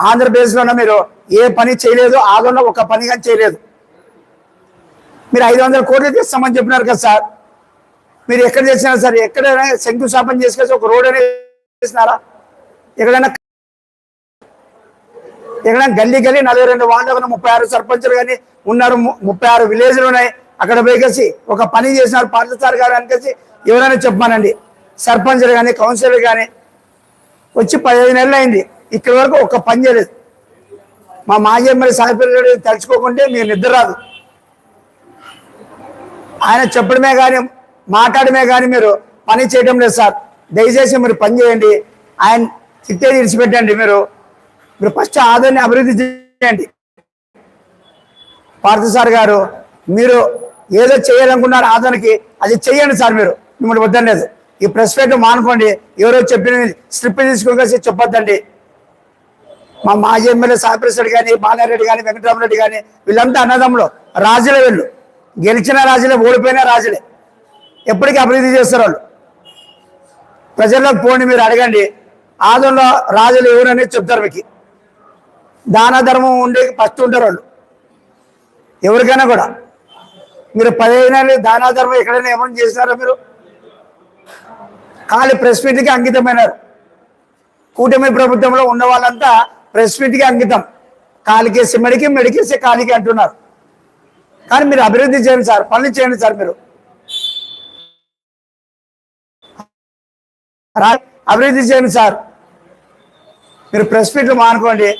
ఆంధ్రప్రదేశ్లోనే మీరు ఏ పని చేయలేదు ఆదంలో ఒక పని కానీ చేయలేదు. మీరు ఐదు వందల కోట్లు తీస్తామని చెప్పినారు కదా సార్. మీరు ఎక్కడ చేసినారు సార్ ఎక్కడైనా శంకుస్థాపన చేసుకొని ఒక రోడ్ అనేది చేసినారా? ఎక్కడైనా ఎక్కడైనా గల్లీ గల్లీ నలభై రెండు వాళ్ళు ముప్పై ఆరు సర్పంచులు కానీ ఉన్నారు ము- ముప్పై ఆరు విలేజ్లు ఉన్నాయి. అక్కడ పోయి ఒక పని చేసినారు పార్లసార్ గారు అనికేసి ఎవరైనా చెప్పమానండి. సర్పంచులు కానీ కౌన్సిలర్ కానీ వచ్చి పదిహేను నెలలు అయింది. ఇక్కడి వరకు ఒక్క పని చేయలేదు. మా మాజీ ఎమ్మెల్యే సాయిపల్లి తలుచుకోకుంటే మీరు నిద్ర రాదు. ఆయన చెప్పడమే కానీ మాట్లాడమే కానీ మీరు పని చేయడం లేదు సార్. దయచేసి మీరు పని చేయండి. ఆయన తిట్టే విడిచిపెట్టండి మీరు. మీరు ఫస్ట్ ఆదాయాన్ని అభివృద్ధి చేయండి. పార్థ సార్ గారు మీరు ఏదో చేయాలనుకున్నారు ఆదరణకి అది చెయ్యండి సార్ మీరు. మిమ్మల్ని వద్దలేదు ఈ ప్రెస్ మీట్ మానుకోండి. ఎవరో చెప్పిన స్ట్రిప్ తీసుకొని చెప్పొద్దండి. మా మాజీ ఎమ్మెల్యే సాయిప్రసాద్ కానీ బాలారెడ్డి కానీ వెంకటరామరెడ్డి కానీ వీళ్ళంతా అన్నదమ్ములు రాజులే వీళ్ళు. గెలిచిన రాజులే ఓడిపోయిన రాజులే. ఎప్పటికీ అభివృద్ధి చేస్తారు వాళ్ళు. ప్రజల్లోకి పోండి మీరు అడగండి. ఆదంలో రాజులు ఎవరని చెప్తారు మీకు. దాన ధర్మం ఉండే ఫస్ట్ ఉంటారు వాళ్ళు. ఎవరికైనా కూడా. మీరు పదిహేను దాన ధర్మం ఎక్కడైనా ఏమైనా చేసినారా మీరు? ఖాళీ ప్రెస్ మీట్కి అంకితమైనారు. కూటమి ప్రభుత్వంలో ఉన్న వాళ్ళంతా ప్రెస్ మీట్కి అంకితం. కాలికేసి మెడికి మెడికేసి కాలికి అంటున్నారు. కానీ మీరు అభివృద్ధి చేయండి సార్ పనులు చేయండి సార్ మీరు. అభివృద్ధి చేయండి సార్. మీరు ప్రెస్ మీట్లు మానుకోండి.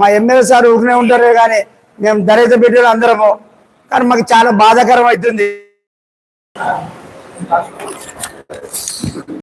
మా ఎమ్మెల్యే సార్ ఊరినే ఉంటారే కానీ మేము దళిత బిడ్డలు అందరము. కానీ మాకు చాలా బాధాకరం అవుతుంది